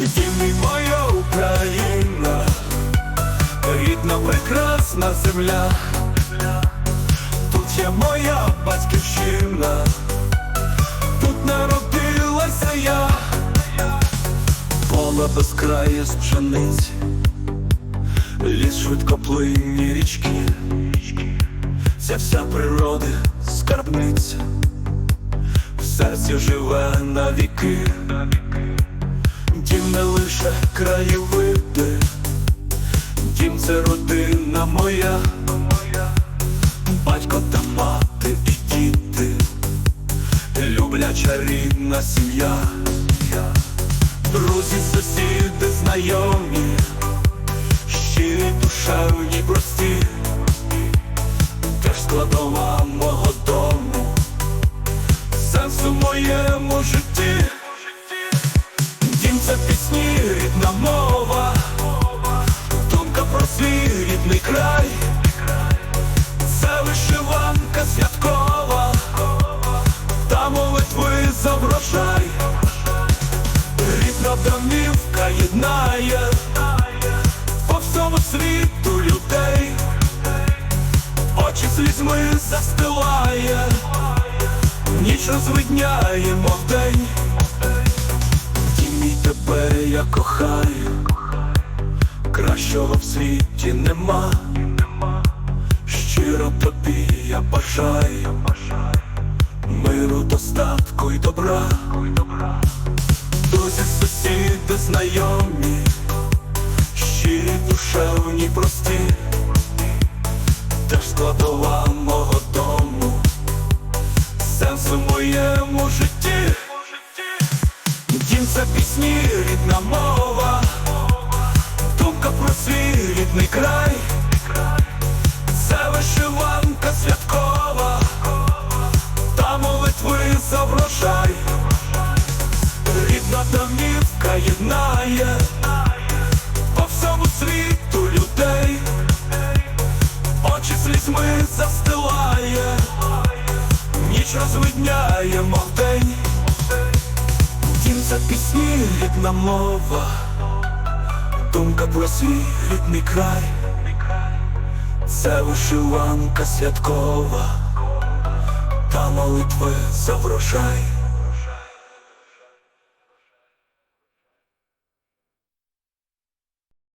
Дім моя Україна, рідна прекрасна земля, тут є моя батьківщина, тут народилася я, поле безкрає з пшениці, ліс швидкоплинні річки, ця вся природи скарбниця, в серці живе навіки. Не лише краєвиди, дім це родина моя, батько та мати і діти, любляча рідна сім'я, друзі, сусіди, знайомі, щирі, душевні, прості, теж складова мого дому, сенс у рідний край, це вишиванка святкова, та молитви за врожай, рідна домівка єднає по всьому світу людей, очі слізьми застилає, ніч розвидняє, мов день. Дім мій тебе я кохаю, кращого в світі нема. Щиро тобі я бажаю миру, достатку й добра. Друзі, сусіди, знайомі, щирі, душевні, прості, теж складова мого дому, сенс у моєму житті. Дім це пісні, рідна мова, думка про свій рідний край, це вишиванка святкова, та молитви за врожай, рідна домівка єднає по всьому світу людей, очі слізьми застилає, ніч розвидняє, мов день. Дім це пісні, рідна мова, думка про свій рідний край, це вишиванка святкова, та молитви за врожай.